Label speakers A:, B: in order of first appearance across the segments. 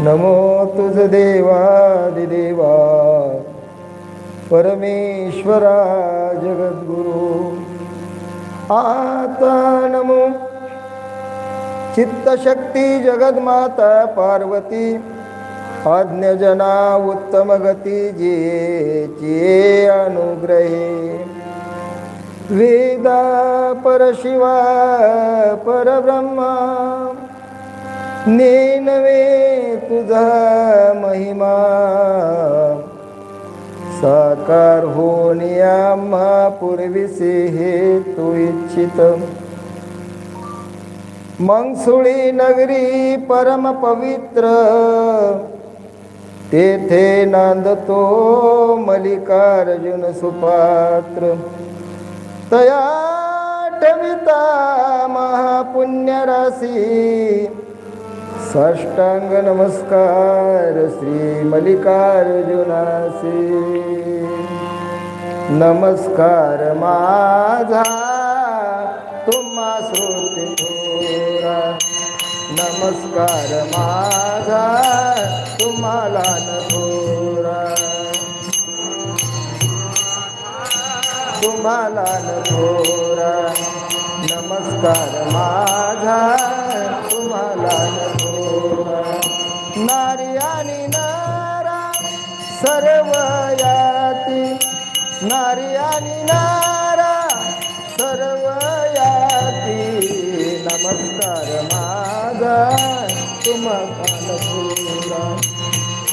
A: नमो तुझ देवादिदेवा परमेश्वरा जगद्गुरु. आता नमो चित्तशक्ती जगद्माता पार्वती आज्ञजना उत्तम गती जे जे अनुग्रहे. वेदा परशिवा परब्रह्मा नेनवे तुझा महिमा. साकार होऊन आम्हा पूर्वीसे हे तू इच्छित. मंगसुळी नगरी परम पवित्र. तेथे नांदतो मल्लिकार्जुन सुपात्र. तया महापुण्यराशी. साष्टांग नमस्कार श्री मल्लिकार्जुनासी. नमस्कार माझा तुम्हा श्रोते थोरा. नमस्कार माझा तुम्हाला न थोरा. तुम्हाला न थोरा. नमस्कार माझा तुम्हाला न सर्वयाती नारी आणि नारा सर्वयाती. नमस्कार माझा तुम्हाला न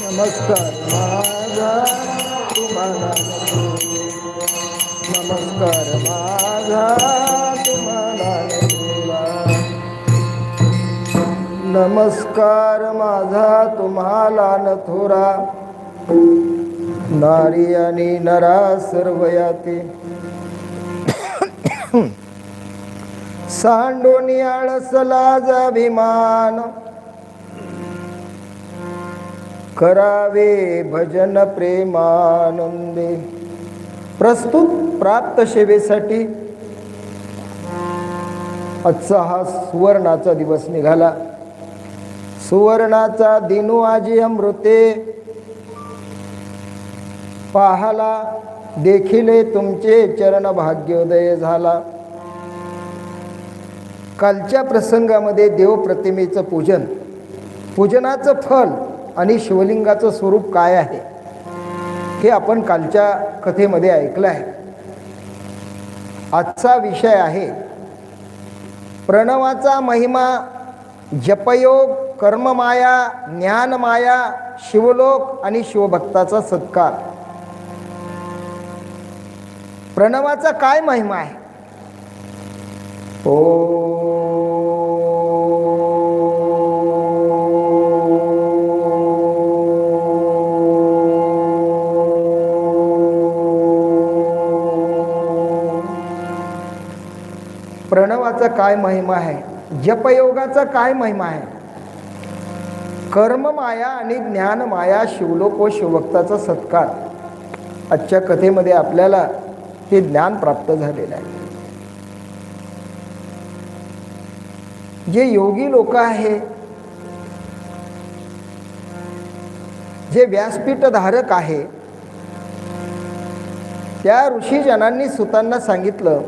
A: नमस्कार माझा तुम्हाला नमस्कार माझा तुम्हाला नमस्कार माझा तुम्हाला नथुरा नारी आणि नरा सर्व याते. सांडोनी आळसलाज अभिमान. करावे भजन प्रेमानंदे. प्रस्तुत प्राप्त सेवेसाठी आजचा हा सुवर्णाचा दिवस निघाला. सुवर्णाचा दिनू आजी अमृते. पाहाला देखील तुमचे चरण भाग्योदय झाला. कालच्या प्रसंगामध्ये देवप्रतिमेचं पूजन पूजनाचं फल आणि शिवलिंगाचं स्वरूप काय आहे हे आपण कालच्या कथेमध्ये ऐकलं आहे. आजचा विषय आहे प्रणवाचा महिमा जपयोग कर्ममाया ज्ञानमाया शिवलोक आणि शिवभक्ताचा सत्कार. प्रणवाचा काय महिमा आहे? ओ प्रणवाचा काय महिमा आहे? जपयोगाचा काय महिमा आहे? कर्ममाया आणि ज्ञानमाया शिवलोक व शिवभक्ताचा सत्कार. आजच्या कथेमध्ये आपल्याला हे ज्ञान प्राप्त झालेलं आहे. जे योगी लोक आहे जे व्यासपीठ धारक आहे त्या ऋषीजनांनी सुतांना सांगितलं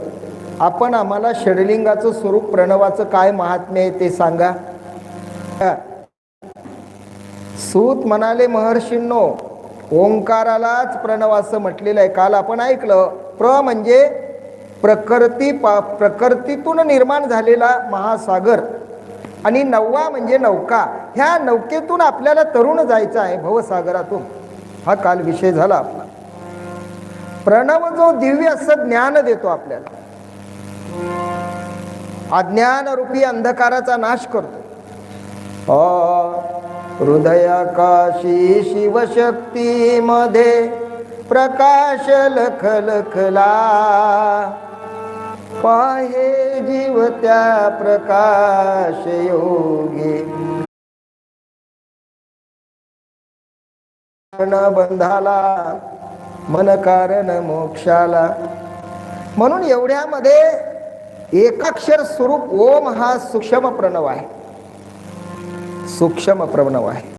A: आपण आम्हाला षडलिंगाचं स्वरूप प्रणवाचं काय महात्म्य आहे ते सांगा. सूत म्हणाले महर्षींनो ओंकारालाच प्रणवाचं असं म्हटलेलं आहे. काल आपण ऐकलं प्र म्हणजे प्रकृती पा प्रकृतीतून निर्माण झालेला महासागर. आणि नववा म्हणजे नौका. ह्या नौकेतून आपल्याला तरुण जायचं आहे भवसागरातून. हा काल विषय झाला आपला. प्रणव जो दिव्य असं ज्ञान देतो आपल्याला. अज्ञान रूपी अंधकाराचा नाश करतो. हृदयाकाशी शिवशक्ती मध्ये प्रकाश लख लखला. पाहे जीव त्या प्रकाश योगे. बंधाला मन कारण मोक्षाला. म्हणून एवढ्यामध्ये एकाक्षर स्वरूप ओम हा सूक्ष्म प्रणव आहे. सूक्ष्म प्रणव आहे.